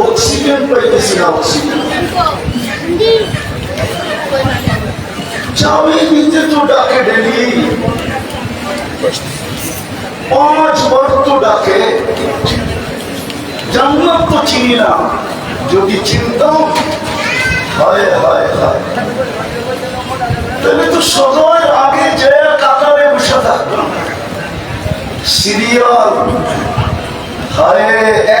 Oxygen পাইতেছি না পাঁচ বার তো ডাকে জানলাম তো চিনি না যদি চিনতাম হায় হায় তাহলে তো সদয় আগে যে কাতারে বসে থাকতাম সিরিয়াল হায়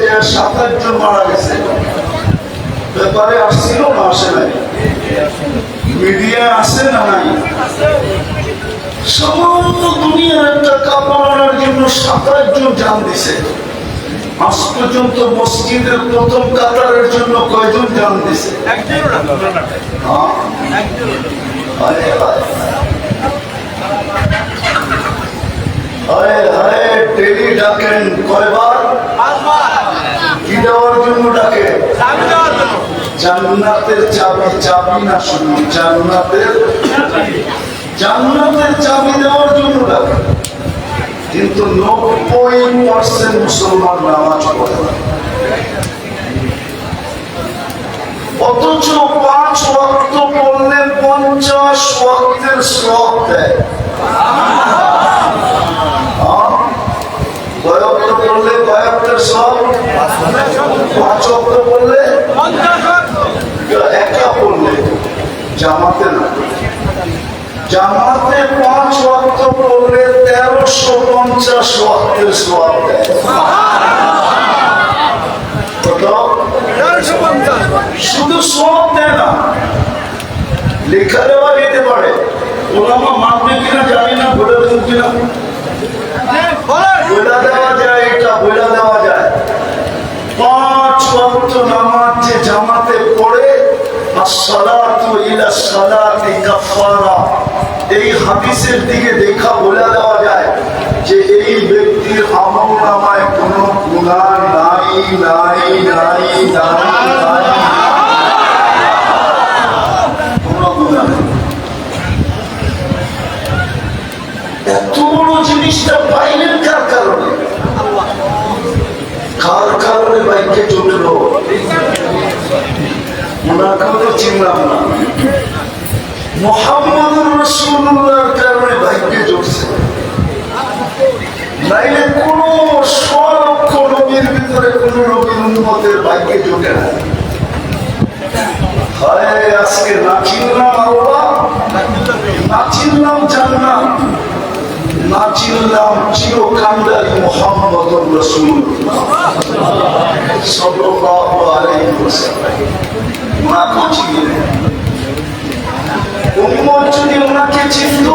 আনতে যে সাত আটজন মারা গেছে। ব্যাপারে আসছিল না আসে নাই। মিডিয়া আসে না নাই? সমস্ত দুনিয়ার একটা কাপড় জন্য সাত আটজন জান দিছে। আজ পর্যন্ত মসজিদের প্রথম কাতারের জন্য কয়জন জান দিছে? হ্যাঁ? আরে ডেলি ডাকেন কয়বার? জন্য। জান্নাতের চাবি চাবি না শুনুন জান্নাতের জান্নাতের চাবি দেওয়ার জন্য ডাকে। কিন্তু নব্বই পার্সেন্ট মুসলমান নামাজ পড়ে না। অথচ পাঁচ ওয়াক্ত পড়লে পঞ্চাশ ওয়াক্তের সব দেয় হ্যাঁ? কয় ওয়াক্ত পড়লে কয় ওয়াক্তের সব পড়লে? একা পড়লে। জামাতে না। জামাতে পাঁচ পড়লে তেরোশো পঞ্চাশ দেয়। শুধু সব দেয় না লেখা দেওয়া যেতে পারে। ওলামা মানবে কিনা জানি না বলে দেবো কিনা। বইলা দেওয়া যায় এটা বইলা দেওয়া যায়। এত বড় জিনিসটা পাইলেন ওনাকেও তো চিনলাম না। মোহাম্মদ রসুল্লাহর কারণে বাইকে চলছে নাইলে কোন স্বলক্ষ নবীর ভিতরে কোন নবীর উন্মতের বাইকে জোটে না। হায়, আজকে না চিনলাম আল্লাহ, না চিনলাম জান্নাত, না চিনলাম চিরকান্ডারি মোহাম্মদ রসুল সাল্লাল্লাহু আলাইহি ওয়াসাল্লাম। ওনাকেও চিনি না। উম্মত যদি ওনাকে চিনত,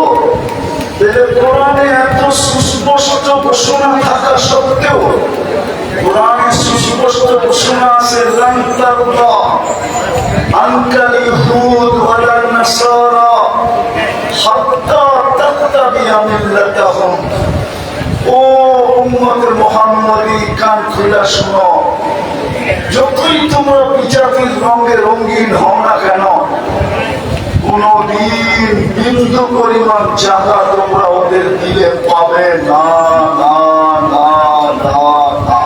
তাহলে কোরআনে এত সুস্পষ্ট ঘোষণা থাকা সত্ত্বেও কোরআনে সুস্পষ্ট ঘোষণা আছে, লান তারদা আনকাল ইহুদ ওয়ালা নাসারা হাত্তা তাত্তাবিয়া মিল্লাতাহুম ও উম্মতের মুহাম্মাদি কান খুলে শোনো যতই তোমরা বিচারের রঙে রঙিন হও না কেন, কোনদিন বিন্দু পরিমাণ জায়গা তোমরা ওদের দিলে পাবে না না না না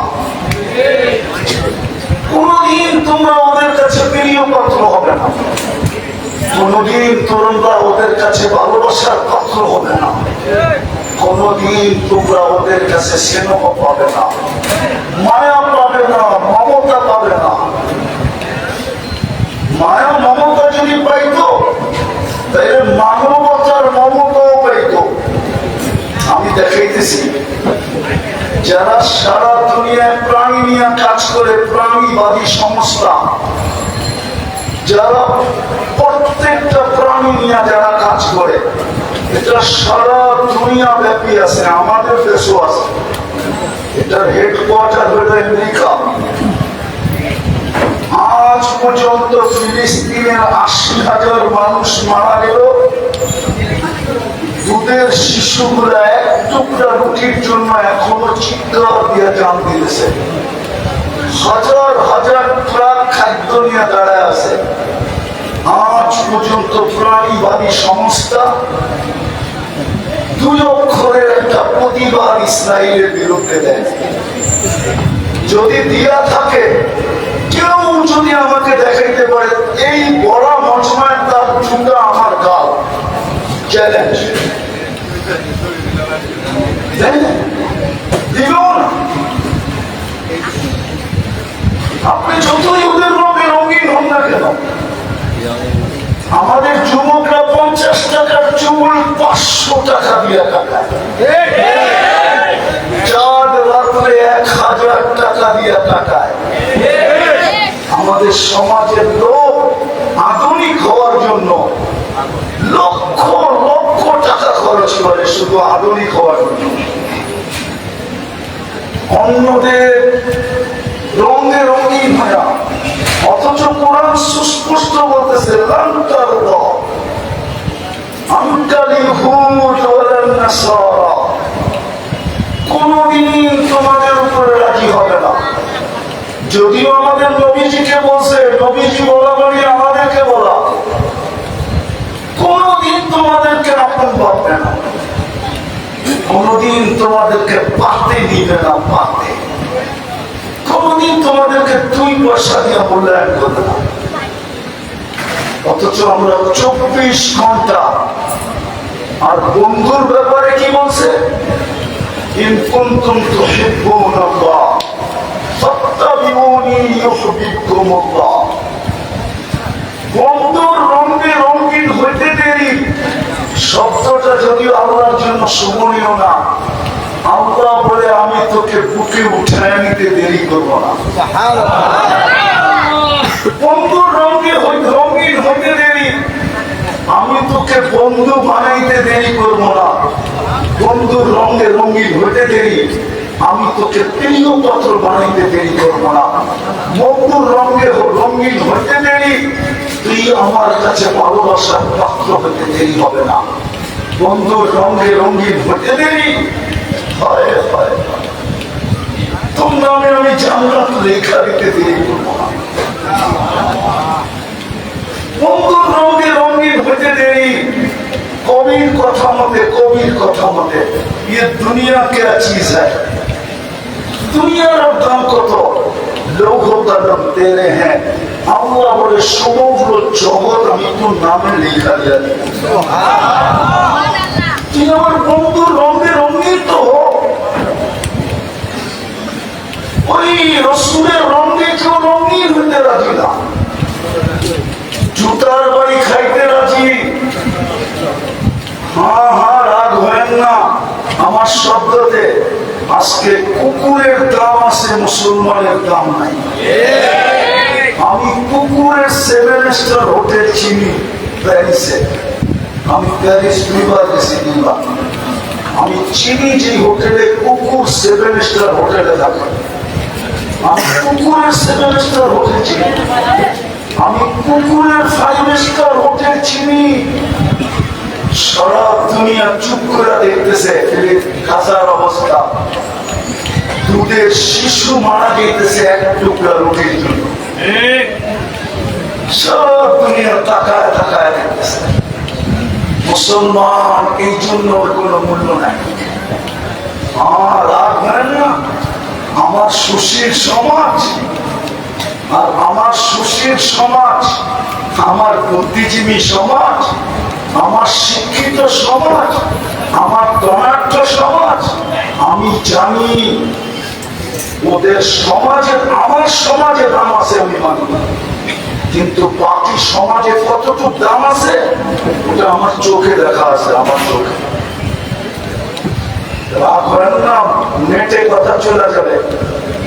কোনদিন তোমরা ওদের কাছে প্রিয় পাত্র হবে না। কোনদিন তোমরা ওদের কাছে ভালোবাসার পাত্র হবে না। কোনদিন তোমরা ওদের কাছে স্নেহ পাবে না। মমতা পাবে না। মায়া মমতা যদি পাইতো তাহলে মানবতার মমতাও পাইতো। আমি দেখাইতেছি, যারা সারা দুনিয়ায় প্রাণী নিয়ে কাজ করে, প্রাণীবাদী সংস্থা, যারা প্রত্যেকটা প্রাণী নিয়ে যারা কাজ করে এটা সারা দুনিয়া ব্যাপী আছে, আমাদের দেশও আছে। এটার হেডকোয়ার্টার হলো আমেরিকা আজ পর্যন্ত ফিলিস্তিনের আশি হাজার মানুষ মারা গেল। দুধের শিশুগুলা এক টুকরা রুটির জন্য এখনও চিৎকার দিয়ে জান দিয়েছে। হাজার হাজার ট্রাক খাদ্য নিয়ে দাঁড়ায় আছে। আজ পর্যন্ত প্রাণীবাদী সংস্থা দুই অক্ষরের প্রতিবাদ ইসরায়েলের বিরুদ্ধে দেয়। যদি দিয়া থাকে, কেউ যদি আমাকে দেখাইতে পারে, এই বড় মজমায় তার চুটা আমার গাল। চ্যালেঞ্জ দিবেও না আপনি যতই ওদের রঙে রঙিন হন না কেন আমাদের যুবকরা পঞ্চাশ টাকার চুল পাঁচশো টাকা দিয়ে কাটায় চাঁদ রাত্রে এক হাজার টাকা দিয়ে কাটায় আমাদের সমাজের লোক আধুনিক হওয়ার জন্য লক্ষ লক্ষ টাকা খরচ করে শুধু আধুনিক হওয়ার জন্য। অন্যদের রঙে রঙিন হয়া অথচ কোরআন সুস্পষ্ট বলতেছে লান্তার আনকালি হুদ ওয়ালান নাসারা কোনদিন তোমাদের উপরে রাজি হবে না যদিও আমাদের নবীজিকে বলছে নবীজি বলা বলি আমাদেরকে বলা কোনদিন তোমাদেরকে আপন ভাববে না কোনদিন তোমাদেরকে পাতে দিবে না, পাতে। কোনদিন তোমাদেরকে দুই পয়সা দিয়ে মূল্যায়ন করবে না। অথচ আমরা চব্বিশ ঘণ্টা আর বন্ধুর ব্যাপারে কি বলছে? সত্তা তুহিব্বুনাল্লাহ, ফাত্তাবিউনি ইউহিব্বুকুমুল্লাহ। শব্দটা যদিও আল্লাহর জন্য শোভনীয় না আল্লাহ বলে আমি তোকে বুকে উঠায় নিতে দেরি করব না। বন্ধুর রঙে রঙিন হইতে দেরি। আমি তোকে বন্ধু বানাইতে দেরি করব না। বন্ধুর রঙে রঙিন হইতে দেরি। আমি তোকে প্রিয় পত্র বানাইতে দেরি করব না। বন্ধুর রঙে রঙিন হইতে দেরি। আমার কাছে ভালোবাসার পাত্র হতে দেরি হবে না, বন্ধু, রঙে রঙিন হতে দেরি। আমি লেখা দিতে দেরি না। কবির কথা মতে, কবির কথা মতে দুনিয়া কে দুনিয়ার দাম কত? হ্যাঁ। রঙে ওই রঙে জুতার বাড়ি খাইতে রাজি হ্যাঁ হ্যাঁ রাগ হয় না আমার শব্দতে আজকে কুকুরের দাম আছে মুসলমানের দাম নাই। আমি কুকুরের সেভেন স্টার হোটেল চিনি, প্যারিসে। আমি প্যারিস দুইবার গেছি দুইবার আমি চিনি যে হোটেলে কুকুর সেভেন হোটেলে থাকে। আমি কুকুরের সেভেন হোটেল চিনি। আমি কুকুরের ফাইভ স্টার হোটেল চিনি। সারা দুনিয়া চুপ করে দেখতেছে কাঁচার অবস্থা। দুধের শিশু মারা যেতেছে এক টুকরা রুটির জন্য। সব দুনিয়া তাকায় তাকায় দেখতেছে মুসলমান, এই জন্য কোনো মূল্য নাই। আমার রাগ হয় না, আমার সুশীল সমাজ আর আমার সুশীল সমাজ, আমার বুদ্ধিজীবী সমাজ, আমার শিক্ষিত সমাজ, আমার ধনাঢ্য সমাজ, আমি জানি ওদের সমাজে, আমার সমাজে দাম আছে আমি মানি। কিন্তু বাকি সমাজে কতটুকু দাম আছে, ওটা আমার চোখে দেখা আছে, আমার চোখে।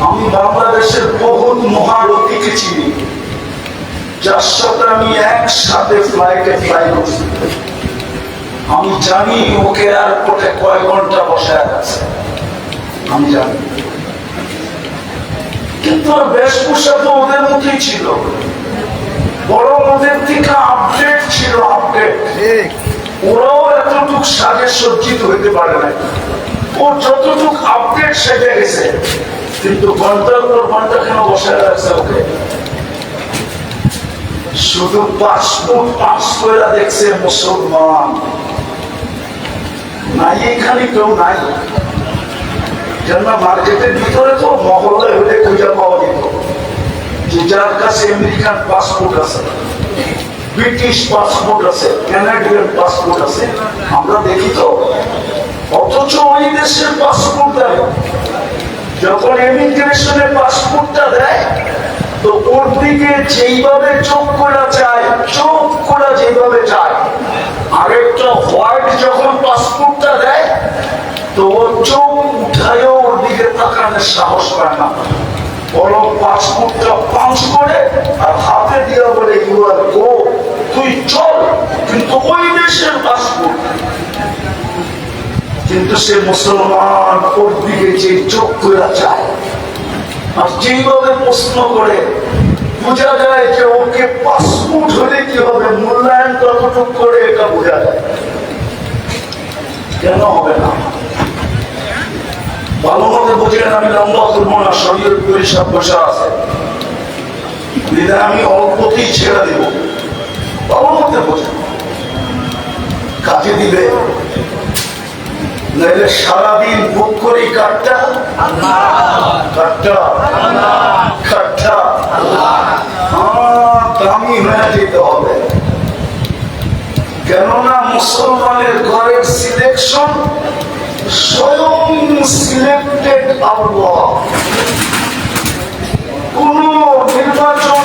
আমি বাংলাদেশের বহুত মহারথীকে চিনি, যার সাথে আমি একসাথে ফ্লাইটে ফ্লাই করছি। আমি জানি ওকে এয়ারপোর্টে কয় ঘণ্টা বসে আছে আমি জানি। কিন্তু ওর বেশভূষা তো ওদের মধ্যেই ছিল। বড় ওদের থেকে আপডেট ছিল আপডেট ওরাও এতটুক সাজে সজ্জিত হইতে পারে নাই। ও যতটুক আপডেট সেটে গেছে। কিন্তু ঘণ্টার পর ঘণ্টা কেন বসে রাখছে ওকে? শুধু পাসপোর্ট পাস করে দেখছে মুসলমান। নাই এখানে কেউ নাই। কেন মার্কেটের ভিতরে তো মহল্লা হলে খুঁজে পাওয়া যেত। যে যার কাছে আমেরিকান পাসপোর্ট আছে, ব্রিটিশ পাসপোর্ট আছে কানাডিয়ান পাসপোর্ট আছে, আমরা দেখি তো, অথচ ওই দেশের পাসপোর্ট দেয়। যখন ইমিগ্রেশনের পাসপোর্টটা দেয়, তো ওর দিকে যেইভাবে চোখ করা চায় চোখ করা যেভাবে চায় আরেকটা হোয়াইট যখন পাসপোর্টটা দেয়, তো ও চোখ উঠায়ও তাকানোর সাহস পায় না। বরং পাসপোর্টটা পাঞ্চ করে, আর হাতে দিয়ে বলে ইউ আর গো তুই চল। কিন্তু ওই দেশের পাসপোর্ট। কিন্তু সে মুসলমান ওর দিকে যে চোখ করে চায় আর যেভাবে প্রশ্ন করে, বোঝা যায় যে ওকে পাসপোর্ট হলে কি হবে, মূল্যায়ন কতটুক করে এটা বোঝা যায়। কেন হবে না? আমি লম্বা শরীর পরিষদ বসা আছে। আমি অল্পতেই ছেড়ে দিব। কাজে দিবে নাহলে সারাদিন কাঠটা। কাঠটা। দামি হয়ে যেতে হবে। কেননা মুসলমানের ঘরের সিলেকশন স্বয়ং সিলেক্টেড আল্লাহ। কোন নির্বাচন